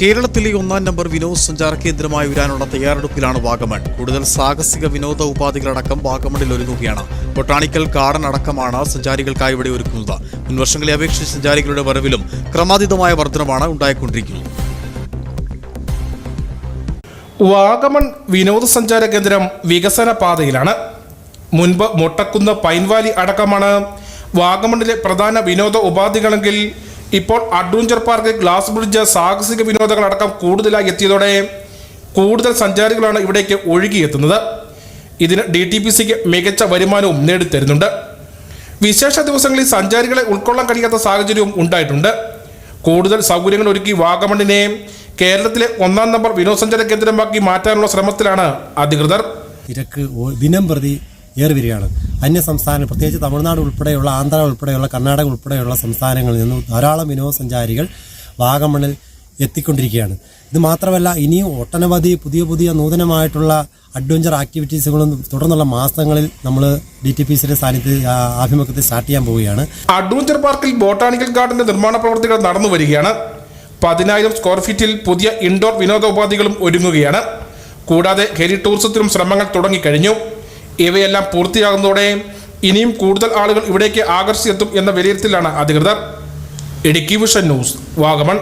കേരളത്തിലെ ഒന്നാം നമ്പർ വിനോദസഞ്ചാര കേന്ദ്രമായി ഉയരാനുള്ള തയ്യാറെടുപ്പിലാണ് വാഗമൺ. കൂടുതൽ സാഹസിക വിനോദ ഉപാധികളടക്കം വാഗമണിൽ ഒരുങ്ങുകയാണ്. ബൊട്ടാണിക്കൽ ഗാർഡൻ അടക്കമാണ് സഞ്ചാരികൾക്കായി ഇവിടെ ഒരുക്കുന്നത്. മുൻവർഷങ്ങളെ അപേക്ഷിച്ച് സഞ്ചാരികളുടെ വരവിലും ക്രമാതീതമായ വർധനമാണ് ഉണ്ടായിക്കൊണ്ടിരിക്കുന്നത്. വാഗമൺ വിനോദസഞ്ചാര കേന്ദ്രം വികസന പാതയിലാണ് മുൻപ് മൊട്ടക്കുന്ന് പൈൻവാലി അടക്കമാണ് വാഗമണിലെ പ്രധാന വിനോദ ഉപാധികളെങ്കിൽ ഇപ്പോൾ അഡ്വഞ്ചർ പാർക്ക് ഗ്ലാസ് ബ്രിഡ്ജ് സാഹസിക വിനോദങ്ങളടക്കം കൂടുതലായി എത്തിയതോടെ കൂടുതൽ സഞ്ചാരികളാണ് ഇവിടേക്ക് ഒഴുകിയെത്തുന്നത്. ഇതിന് ഡി ടി പി സിക്ക് മികച്ച വരുമാനവും നേടിത്തരുന്നുണ്ട്. വിശേഷ ദിവസങ്ങളിൽ സഞ്ചാരികളെ ഉൾക്കൊള്ളാൻ കഴിയാത്ത സാഹചര്യവും ഉണ്ടായിട്ടുണ്ട്. കൂടുതൽ സൗകര്യങ്ങൾ ഒരുക്കി വാഗമണിനെ കേരളത്തിലെ ഒന്നാം നമ്പർ വിനോദസഞ്ചാര കേന്ദ്രമാക്കി മാറ്റാനുള്ള ശ്രമത്തിലാണ് അധികൃതർ. തിരക്ക് ദിനം പ്രതി ഏറി വരികയാണ് അന്യ സംസ്ഥാനം പ്രത്യേകിച്ച് തമിഴ്നാട് ഉൾപ്പെടെയുള്ള ആന്ധ്ര ഉൾപ്പെടെയുള്ള കർണാടക ഉൾപ്പെടെയുള്ള സംസ്ഥാനങ്ങളിൽ നിന്നും ധാരാളം വിനോദസഞ്ചാരികൾ വാഗമണിൽ എത്തിക്കൊണ്ടിരിക്കുകയാണ്. ഇത് മാത്രമല്ല ഇനിയും ഒട്ടനവധി പുതിയ പുതിയ നൂതനമായിട്ടുള്ള അഡ്വഞ്ചർ ആക്ടിവിറ്റീസുകളും തുടർന്നുള്ള മാസങ്ങളിൽ നമ്മൾ ഡി ടി പി സിയുടെ സാന്നിധ്യ ആഭിമുഖ്യത്തിൽ സ്റ്റാർട്ട് ചെയ്യാൻ പോവുകയാണ്. അഡ്വഞ്ചർ പാർക്കിൽ ബോട്ടാണിക്കൽ ഗാർഡന്റെ നിർമ്മാണ പ്രവർത്തികൾ നടന്നു വരികയാണ്. പതിനായിരം സ്ക്വയർ ഫീറ്റിൽ പുതിയ ഇൻഡോർ വിനോദ ഉപാധികളും ഒരുങ്ങുകയാണ്. കൂടാതെ ഹെലി ടൂറിസത്തിനും ശ്രമങ്ങൾ തുടങ്ങിക്കഴിഞ്ഞു. ഇവയെല്ലാം പൂർത്തിയാകുന്നതോടെ ഇനിയും കൂടുതൽ ആളുകൾ ഇവിടേക്ക് ആകർഷിച്ചെത്തും എന്ന വിലയിരുത്തലാണ് അധികൃതർ. Idukki vision news Vagamon.